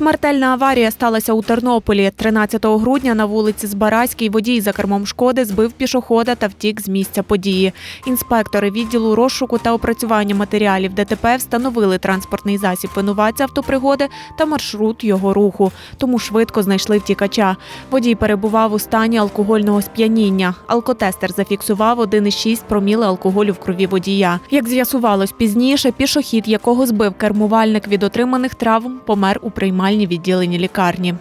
Смертельна аварія сталася у Тернополі. 13 грудня на вулиці Збаразькій водій за кермом шкоди збив пішохода та втік з місця події. Інспектори відділу розшуку та опрацювання матеріалів ДТП встановили транспортний засіб винуватця автопригоди та маршрут його руху, тому швидко знайшли втікача. Водій перебував у стані алкогольного сп'яніння. Алкотестер зафіксував 1,6 проміли алкоголю в крові водія. Як з'ясувалось пізніше, пішохід, якого збив кермувальник від отриманих травм, помер у приймальні відділенні лікарні.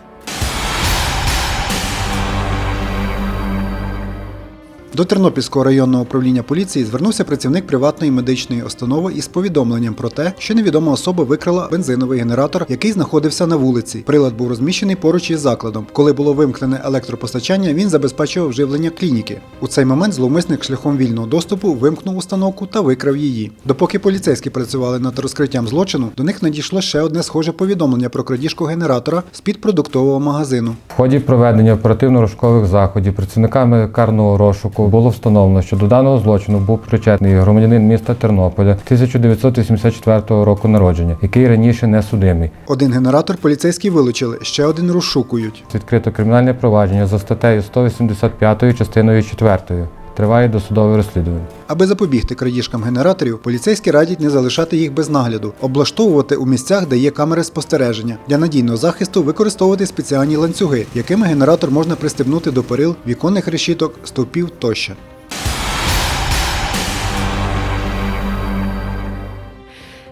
До Тернопільського районного управління поліції звернувся працівник приватної медичної установи із повідомленням про те, що невідома особа викрала бензиновий генератор, який знаходився на вулиці. Прилад був розміщений поруч із закладом. Коли було вимкнене електропостачання, він забезпечував живлення клініки. У цей момент зловмисник шляхом вільного доступу вимкнув установку та викрав її. Допоки поліцейські працювали над розкриттям злочину, до них надійшло ще одне схоже повідомлення про крадіжку генератора з-під продуктового магазину. В ході проведення оперативно-розшукових заходів працівниками карного розшуку було встановлено, що до даного злочину був причетний громадянин міста Тернополя 1984 року народження, який раніше не судимий. Один генератор поліцейські вилучили, ще один розшукують. Відкрито кримінальне провадження за статтею 185 частиною 4. Триває досудове розслідування. Аби запобігти крадіжкам генераторів, поліцейські радять не залишати їх без нагляду, облаштовувати у місцях, де є камери спостереження. Для надійного захисту використовувати спеціальні ланцюги, якими генератор можна пристебнути до перил, віконних решіток, стовпів тощо.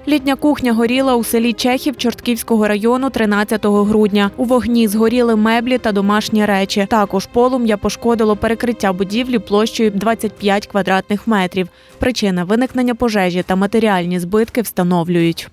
Літня кухня горіла у селі Чехів Чортківського району 13 грудня. У вогні згоріли меблі та домашні речі. Також полум'я пошкодило перекриття будівлі площею 25 квадратних метрів. Причина виникнення пожежі та матеріальні збитки встановлюють.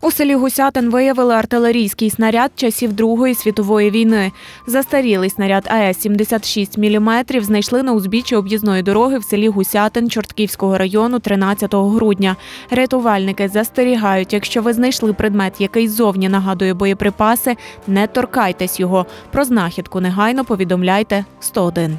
У селі Гусятин виявили артилерійський снаряд часів Другої світової війни. Застарілий снаряд АЕС-76 мм знайшли на узбіччі об'їзної дороги в селі Гусятин Чортківського району 13 грудня. Рятувальники застерігають, якщо ви знайшли предмет, який зовні нагадує боєприпаси, не торкайтесь його. Про знахідку негайно повідомляйте 101.